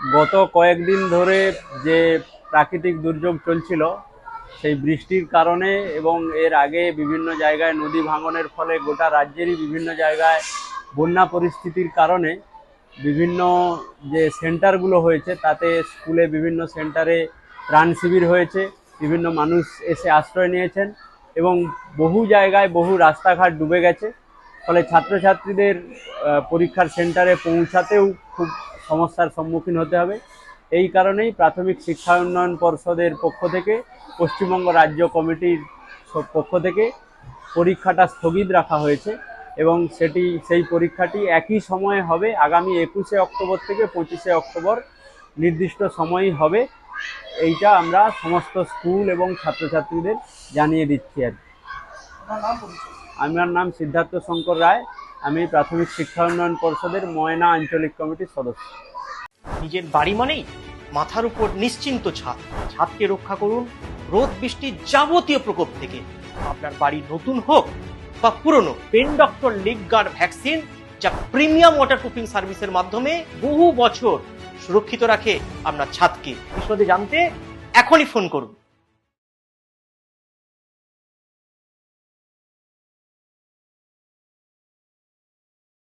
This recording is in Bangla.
গত কয়েকদিন ধরে যে প্রাকৃতিক দুর্যোগ চলছিল, সেই বৃষ্টির কারণে এবং এর আগে বিভিন্ন জায়গায় নদী ভাঙনের ফলে গোটা রাজ্যেরই বিভিন্ন জায়গায় বন্যা পরিস্থিতির কারণে বিভিন্ন যে সেন্টারগুলো হয়েছে, তাতে স্কুলে বিভিন্ন সেন্টারে ত্রাণ শিবির হয়েছে, বিভিন্ন মানুষ এসে আশ্রয় নিয়েছেন এবং বহু জায়গায় বহু রাস্তাঘাট ডুবে গেছে। ফলে ছাত্রছাত্রীদের পরীক্ষার সেন্টারে পৌঁছাতেও খুব সমস্যার সম্মুখীন হতে হবে। এই কারণেই প্রাথমিক শিক্ষা উন্নয়ন পর্ষদের পক্ষ থেকে, পশ্চিমবঙ্গ রাজ্য কমিটির পক্ষ থেকে পরীক্ষাটা স্থগিত রাখা হয়েছে এবং সেটি, সেই পরীক্ষাটি একই সময়ে হবে। আগামী একুশে অক্টোবর থেকে পঁচিশে অক্টোবর নির্দিষ্ট সময়ই হবে। এইটা আমরা সমস্ত স্কুল এবং ছাত্রছাত্রীদের জানিয়ে দিচ্ছি আর কি। আমার নাম সিদ্ধার্থ শঙ্কর রায়। আমি প্রাথমিক শিক্ষা উন্নয়ন পর্ষদের ময়না আঞ্চলিক কমিটির সদস্য। নিজের বাড়ি মানেই মাথার উপর নিশ্চিন্ত ছাদ। ছাদকে রক্ষা করুন রোদ বৃষ্টির যাবতীয় প্রকোপ থেকে। আপনার বাড়ি নতুন হোক বা পুরনো, pen doctor leak guard vaccine যা প্রিমিয়াম ওয়াটারপ্রুফিং সার্ভিসের মাধ্যমে বহু বছর সুরক্ষিত রাখে আপনার ছাদকে। বিশদে জানতে এখনই ফোন করুন।